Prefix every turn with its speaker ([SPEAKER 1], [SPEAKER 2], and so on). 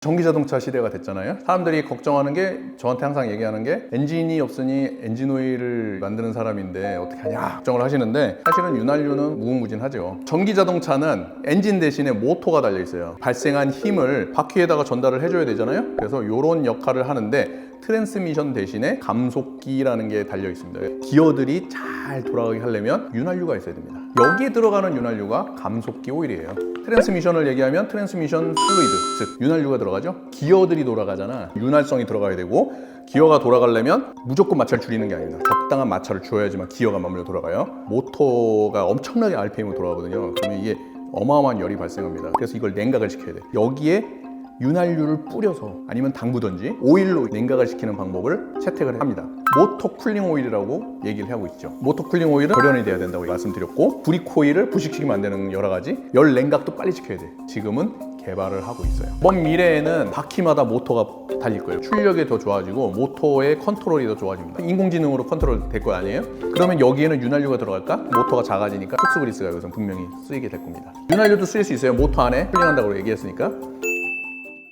[SPEAKER 1] 전기자동차 시대가 됐잖아요. 사람들이 걱정하는 게 저한테 항상 얘기하는 게 엔진이 없으니 엔진 오일을 만드는 사람인데 어떻게 하냐 걱정을 하시는데 사실은 윤활유는 무궁무진하죠. 전기자동차는 엔진 대신에 모터가 달려 있어요. 발생한 힘을 바퀴에다가 전달을 해줘야 되잖아요. 그래서 이런 역할을 하는데 트랜스미션 대신에 감속기라는 게 달려 있습니다. 기어들이 잘 돌아가게 하려면 윤활유가 있어야 됩니다. 여기에 들어가는 윤활유가 감속기 오일이에요. 트랜스미션을 얘기하면 트랜스미션 플루이드, 즉 윤활유가 들어가죠. 기어들이 돌아가잖아. 윤활성이 들어가야 되고 기어가 돌아가려면 무조건 마찰 줄이는 게 아닙니다. 적당한 마찰을 줘야지만 기어가 마음대로 돌아가요. 모터가 엄청나게 RPM으로 돌아가거든요. 그러면 이게 어마어마한 열이 발생합니다. 그래서 이걸 냉각을 시켜야 돼. 여기에 윤활유를 뿌려서 아니면 담그든지 오일로 냉각을 시키는 방법을 채택을 합니다. 모터 쿨링 오일이라고 얘기를 하고 있죠. 모터 쿨링 오일은 절연이 돼야 된다고 말씀드렸고 브릭 코일을 부식시키면 안 되는 여러 가지 열 냉각도 빨리 시켜야 돼. 지금은 개발을 하고 있어요. 먼 미래에는 바퀴마다 모터가 달릴 거예요. 출력이 더 좋아지고 모터의 컨트롤이 더 좋아집니다. 인공지능으로 컨트롤 될 거 아니에요? 그러면 여기에는 윤활유가 들어갈까? 모터가 작아지니까 흡수 그리스가 여기서 분명히 쓰이게 될 겁니다. 윤활유도 쓰일 수 있어요. 모터 안에 쿨링한다고 얘기했으니까.